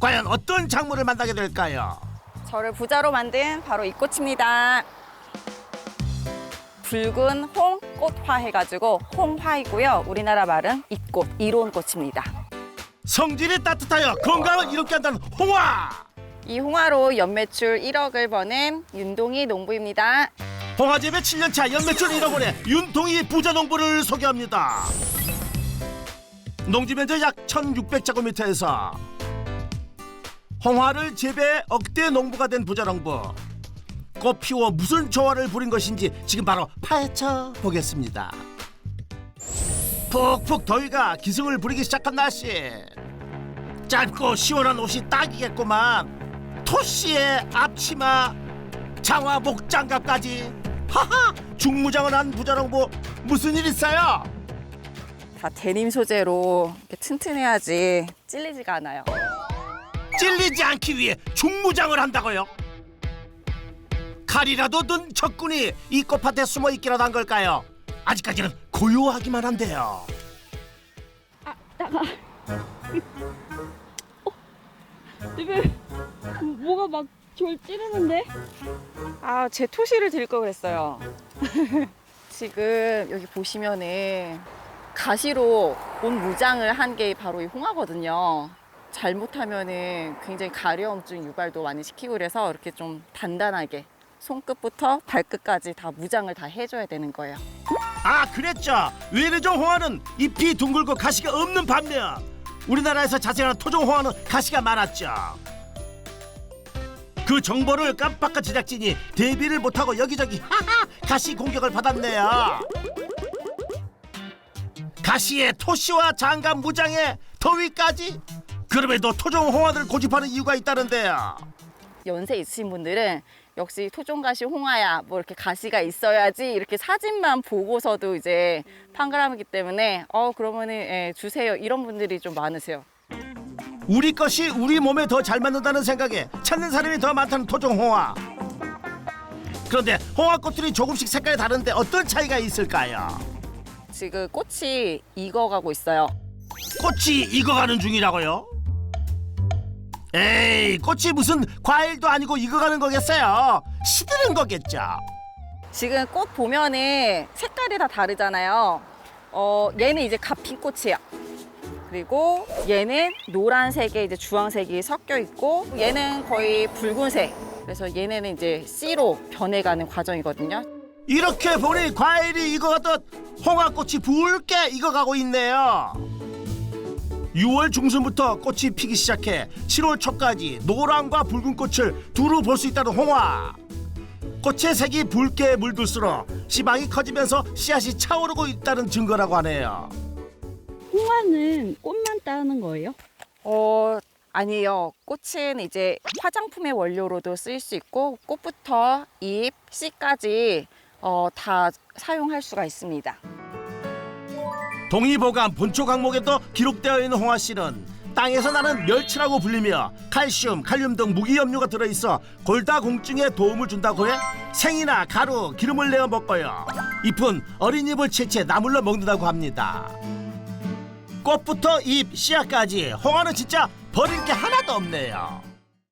과연 어떤 작물을 만나게 될까요? 저를 부자로 만든 바로 이 꽃입니다. 붉은 홍꽃화 해가지고 홍화이고요. 우리나라 말은 이꽃, 이론꽃입니다. 성질이 따뜻하여 건강을 이롭게 한다는 홍화. 이 홍화로 연매출 1억을 버는 윤동희 농부입니다. 홍화재배 7년차 연매출 1억 원의 윤동희 부자 농부를 소개합니다. 농지 면적 약 1,600제곱미터에서 홍화를 재배 억대 농부가 된 부자 농부. 꽃 피워 무슨 조화를 부린 것인지 지금 바로 파헤쳐 보겠습니다. 푹푹 더위가 기승을 부리기 시작한 날씨. 짧고 시원한 옷이 딱이겠구만. 토시의 앞치마, 장화 목장갑까지. 하하! 중무장을 한 부자농부 무슨 일 있어요? 다 데님 소재로 튼튼해야지 찔리지가 않아요. 찔리지 않기 위해 중무장을 한다고요? 칼이라도 든 적군이 이 꽃밭에 숨어 있기라도 한 걸까요? 아직까지는 고요하기만 한데요. 왜 뭐가 막 저를 찌르는데? 아, 제 토시를 드릴 걸 그랬어요. 지금 여기 보시면은 가시로 온 무장을 한 게 바로 이 홍화거든요. 잘못하면은 굉장히 가려움증 유발도 많이 시키고 그래서 이렇게 좀 단단하게 손끝부터 발끝까지 다 무장을 다 해줘야 되는 거예요. 아 그랬죠. 외래종 홍화는 잎이 둥글고 가시가 없는 반면 우리나라에서 자생하는 토종 홍화는 가시가 많았죠. 그 정보를 깜빡한 제작진이 대비를 못하고 여기저기 하하 가시 공격을 받았네요. 가시의 토시와 장갑 무장에 더위까지 그럼에도 토종 홍화를 고집하는 이유가 있다는데요. 연세 있으신 분들은 역시 토종가시 홍화야 뭐 이렇게 가시가 있어야지 이렇게 사진만 보고서도 이제 판가름이기 때문에 어 그러면은 예, 주세요 이런 분들이 좀 많으세요. 우리 것이 우리 몸에 더 잘 맞는다는 생각에 찾는 사람이 더 많다는 토종 홍화. 그런데 홍화 꽃들이 조금씩 색깔이 다른데 어떤 차이가 있을까요? 지금 꽃이 익어가고 있어요. 꽃이 익어가는 중이라고요? 에이, 꽃이 무슨 과일도 아니고 익어가는 거겠어요? 시드는 거겠죠. 지금 꽃 보면은 색깔이 다 다르잖아요. 어 얘는 이제 갓핀 꽃이에요. 그리고 얘는 노란색에 이제 주황색이 섞여 있고 얘는 거의 붉은색. 그래서 얘네는 이제 씨로 변해가는 과정이거든요. 이렇게 보니 과일이 익어가듯 홍화꽃이 붉게 익어가고 있네요. 6월 중순부터 꽃이 피기 시작해 7월 초까지 노란과 붉은 꽃을 두루 볼 수 있다는 홍화. 꽃의 색이 붉게 물들수록 씨방이 커지면서 씨앗이 차오르고 있다는 증거라고 하네요. 홍화는 꽃만 따는 거예요? 어 아니에요. 꽃은 이제 화장품의 원료로도 쓰일 수 있고 꽃부터 잎, 씨까지 어, 다 사용할 수가 있습니다. 동의보감 본초 강목에도 기록되어 있는 홍화 씨는 땅에서 나는 멸치라고 불리며 칼슘, 칼륨 등 무기염료가 들어있어 골다공증에 도움을 준다고 해 생이나 가루, 기름을 내어 먹고요. 잎은 어린 잎을 채채 나물로 먹는다고 합니다. 꽃부터 잎, 씨앗까지 홍화는 진짜 버릴 게 하나도 없네요.